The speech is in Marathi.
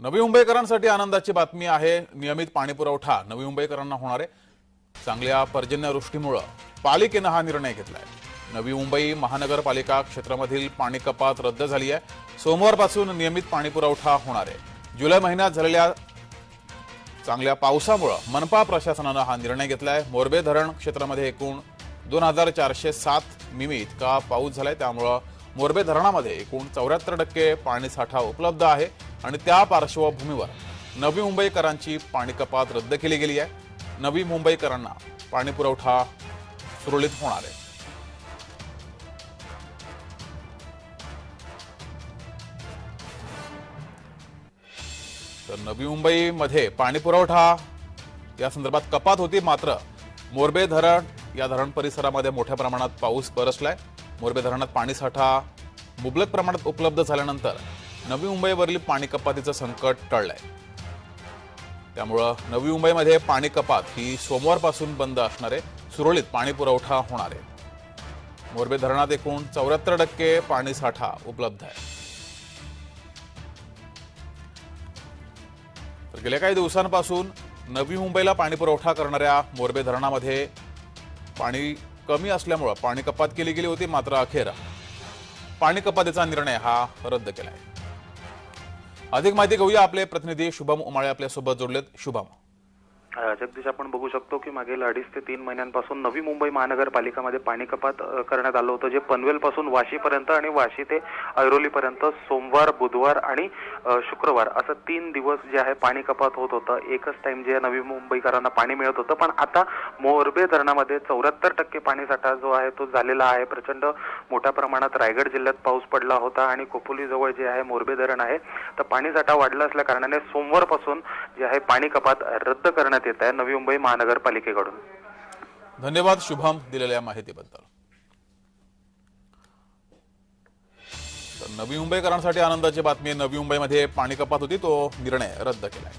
नवी मुंबईकरांसाठी आनंदाची बातमी आहे. नियमित पाणी पुरवठा नवी मुंबईकरांना होणार आहे. चांगल्या पर्जन्यवृष्टीमुळं पालिकेनं हा निर्णय घेतला आहे नवी मुंबई महानगरपालिका क्षेत्रामधील पाणी कपात रद्द झाली आहे. सोमवारपासून नियमित पाणी पुरवठा होणार आहे. जुलै महिन्यात झालेल्या चांगल्या पावसामुळं मनपा प्रशासनानं हा निर्णय घेतला आहे मोरबे धरण क्षेत्रामध्ये एकूण दोन हजार चारशे सात मिमी इतका पाऊस झालाय. त्यामुळं मोरबे धरणामध्ये एकूण चौऱ्याहत्तर टक्के पाणीसाठा उपलब्ध आहे आणि त्या पार्श्वभूमीवर नवी मुंबईकरांची पाणी कपात रद्द केली गेली आहे. नवी मुंबईकरांना पाणी पुरवठा सुरळीत होणार आहे. तर नवी मुंबईमध्ये पाणी पुरवठा या संदर्भात कपात होती मात्र मोरबे धरण या धरण परिसरामध्ये मोठ्या प्रमाणात पाऊस बरसलाय. मोरबे धरणात पाणीसाठा मुबलक प्रमाणात उपलब्ध झाल्यानंतर नवी मुंबईवरील पाणी कपातीचं संकट टळलंय. त्यामुळं नवी मुंबईमध्ये पाणी कपात ही सोमवारपासून बंद असणार आहे सुरळीत पाणी पुरवठा होणार आहे. मोरबे धरणात एकूण चौऱ्याहत्तर टक्के पाणीसाठा उपलब्ध आहे. तर गेल्या काही दिवसांपासून नवी मुंबईला पाणी पुरवठा करणाऱ्या मोरबे धरणामध्ये पाणी कमी असल्यामुळं पाणी कपात केली गेली होती मात्र अखेर पाणी कपातीचा निर्णय हा रद्द केला आहे अधिक माहिती घेऊया आपले प्रतिनिधी शुभम उमाळे आपल्यासोबत जोडलेत. शुभम. जगदीश आपण बघू शकतो की मागील अडीच ते तीन महिन्यांपासून नवी मुंबई महानगरपालिकामध्ये पाणी कपात करण्यात आलं होतं जे पनवेलपासून वाशीपर्यंत आणि वाशी ते ऐरोलीपर्यंत सोमवार बुधवार आणि शुक्रवार असं तीन दिवस जे आहे पाणी कपात होत होतं. एकच टाइम जे नवी मुंबईकरांना पाणी मिळत होतं. पण आता मोरबे धरणामध्ये चौऱ्याहत्तर टक्के पाणीसाठा जो आहे तो झालेला आहे. प्रचंड मोठ्या प्रमाणात रायगड जिल्ह्यात पाऊस पडला होता आणि कोपोलीजवळ जे आहे मोरबे धरण आहे तर पाणीसाठा वाढला असल्या कारणाने सोमवारपासून जे आहे पाणी कपात रद्द करण्यात येत आहे नवी मुंबई महानगरपालिकेकडून. धन्यवाद शुभम दिलेल्या माहितीबद्दल. तर नवी मुंबईकरांसाठी आनंदाची बातमी नवी मुंबईमध्ये पाणी कपात होती तो निर्णय रद्द केलाय.